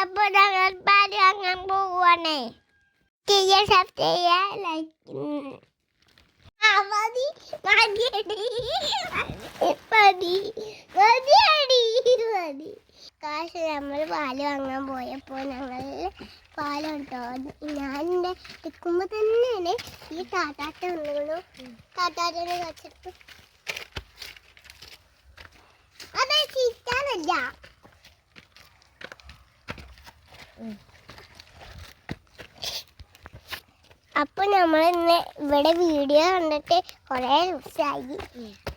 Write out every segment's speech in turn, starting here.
അപ്പൊ ഞങ്ങൾ പാൽ വാങ്ങാൻ പോവാണേ ചെയ്യാൻ സബ് ലൈക്ക് മതി മതിയടി മതി മതിയടി മതി കാശ് നമ്മൾ പാൽ വാങ്ങാൻ പോയപ്പോൾ ഞങ്ങൾ പാലുണ്ടോ ഞാൻ എന്റെ നിൽക്കുമ്പോൾ തന്നെയാണ് ഈ താത്താട്ട വന്നുള്ളൂ താത്താട്ടനെ വെച്ചിട്ട് അതെ ചീറ്റാനല്ല അപ്പൊ നമ്മൾ ഇന്ന് ഇവിടെ വീഡിയോ കണ്ടിട്ട് കുറേ ദിവസമായി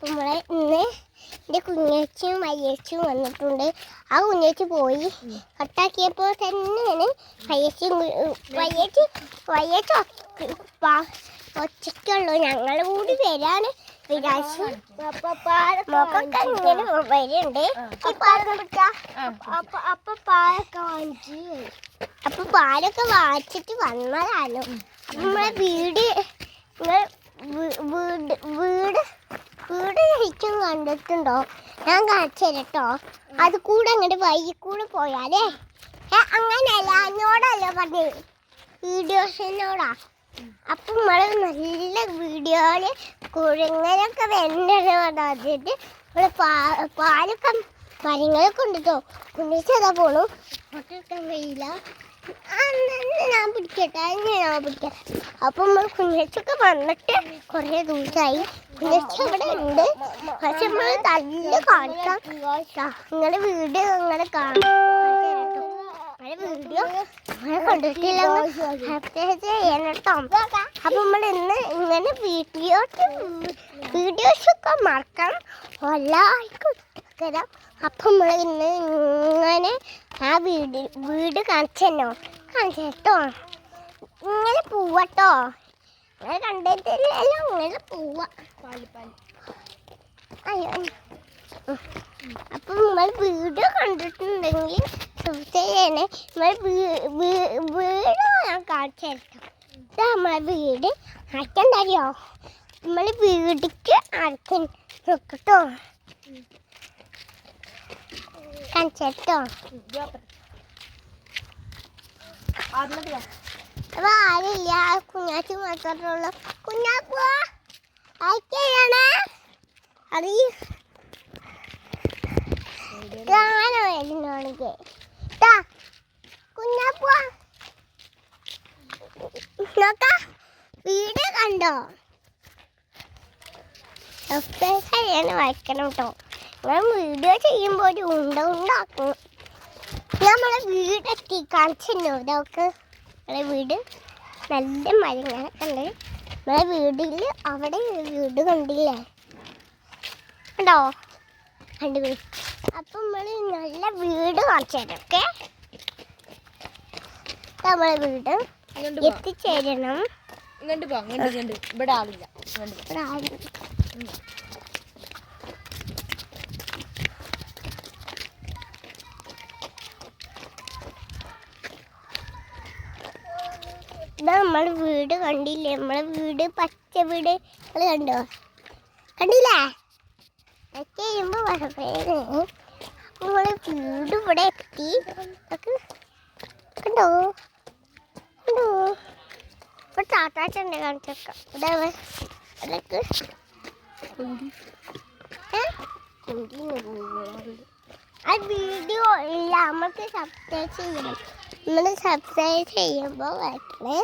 നമ്മളെ ഇന്ന് എന്റെ കുഞ്ഞേച്ചിയും വയ്യേച്ചിയും വന്നിട്ടുണ്ട്. ആ കുഞ്ഞേച്ചി പോയി. കട്ടാക്കിയപ്പോൾ തന്നെയാണ് വയ്യച്ചും വയ്യേച്ചി വയ്യച്ച് ഒച്ചയ്ക്കുള്ളൂ ഞങ്ങൾ കൂടി വരാൻ മോക്കൊക്കെ ഇങ്ങനെ അപ്പൊ പാലൊക്കെ വാങ്ങിച്ച് അപ്പൊ പാലൊക്കെ വാങ്ങിച്ചിട്ട് വന്നതാണ്. അപ്പൊ നമ്മളെ വീട് വീട് വീട് വീട് ശരിക്കും കണ്ടിട്ടുണ്ടോ? ഞാൻ കാണിച്ചു തരട്ടോ. അത് കൂടെ അങ്ങോട്ട് വൈകി കൂടെ പോയാലേ അങ്ങനെയല്ല എന്നോടല്ല പറഞ്ഞത് വീഡിയോസിനോടാ. അപ്പൊ നമ്മൾ നല്ല വീഡിയോയിൽ കുഴങ്ങനൊക്കെ വേണ്ടത് നമ്മൾ പാ- പാലൊക്കെ മരങ്ങളൊക്കെ കൊണ്ടിട്ടോ കൊണ്ടുവച്ചതാ പോണു. ഫോട്ടോ വെയില ഞാൻ പിടിക്കട്ടെ. ഞാൻ പിടിക്കാം. അപ്പം നമ്മൾ കുഞ്ഞച്ചൊക്കെ വന്നിട്ട് കുറേ ദിവസമായി കുഞ്ഞച്ച അവിടെ ഉണ്ട്. പക്ഷെ നമ്മൾ നല്ല കാണിക്കാം. നിങ്ങളുടെ വീട് നിങ്ങളെ കാണാം. വീഡിയോ സബ്സ്ക്രൈബ് ചെയ്യണം അപ്പൊ നമ്മൾ ഇന്ന് ഇങ്ങനെ വീഡിയോസ് വീഡിയോസ് ഒക്കെ മറക്കണം. എല്ലാവർക്കും തരാം അപ്പൊ നമ്മൾ ഇന്ന് ഇങ്ങനെ ആ വീട് വീട് കാണിച്ചു കാണിച്ചോ ഇങ്ങനെ പോവട്ടോ ഇങ്ങനെ കണ്ടിട്ടില്ലല്ലോ ഇങ്ങനെ പോവാ. അയ്യോ. അപ്പൊ നമ്മൾ വീഡിയോ കണ്ടിട്ടുണ്ടെങ്കിൽ ചെയ്യണേ നമ്മൾ വീട് ഞാൻ കാണിച്ചു തരാം ഇത് നമ്മളെ വീട്. അടക്കണ്ടറിയോ നമ്മൾ വീടിക്ക് അടക്ക നോക്കട്ടോ. കാണിച്ചോ ആരില്ല കുഞ്ഞാച്ചി മാത്രമേ ഉള്ളൂ. അയക്കണേ അറിയ കാണാൻ വരുന്നോണെങ്കിൽ നോക്ക. വീട് കണ്ടോ? ചെയ്യാൻ വായിക്കണം കേട്ടോ ഞാൻ വീഡിയോ ചെയ്യുമ്പോൾ ഒരു ഉണ്ട ഉണ്ടാക്കും. നമ്മളെ വീടെത്തി കാണിച്ചിരുന്നു ഇതൊക്കെ? നമ്മളെ വീട് നല്ല മരങ്ങളൊക്കെ ഉണ്ട് നമ്മളെ വീടിൽ അവിടെ വീട് കണ്ടില്ലേ? കണ്ടോ? കണ്ടു അപ്പം നമ്മൾ നല്ല വീട് കാണിച്ചു തരാം ഓക്കെ? നമ്മളെ വീട്. എത്തിച്ചേരണം. ഇങ്ങോട്ട് പോ ഇങ്ങോട്ട് ഇങ്ങോട്ട്. ഇവിടെ ആളില്ല. ഇങ്ങോട്ട് പോ. ഇവിടെ ആരും ഇതാ നമ്മളെ വീട് കണ്ടില്ലേ? നമ്മളെ വീട് പച്ച വീട്. നിങ്ങൾ കണ്ടോ? കണ്ടില്ലേ? പച്ച ചെയ്യുമ്പോ വളരെ നമ്മളെ വീട് ഇവിടെ എത്തി. കണ്ടോ? ടാറ്റാച്ചുണ്ട് കാണിച്ചേക്കാം ഇവിടെ വേ. അതൊക്കെ ഏ? ആ വീഡിയോ ഇല്ല നമുക്ക് സബ്സ്ക്രൈബ് ചെയ്യണം നമ്മൾ സബ്സ്ക്രൈബ് ചെയ്യുമ്പോൾ വരണേ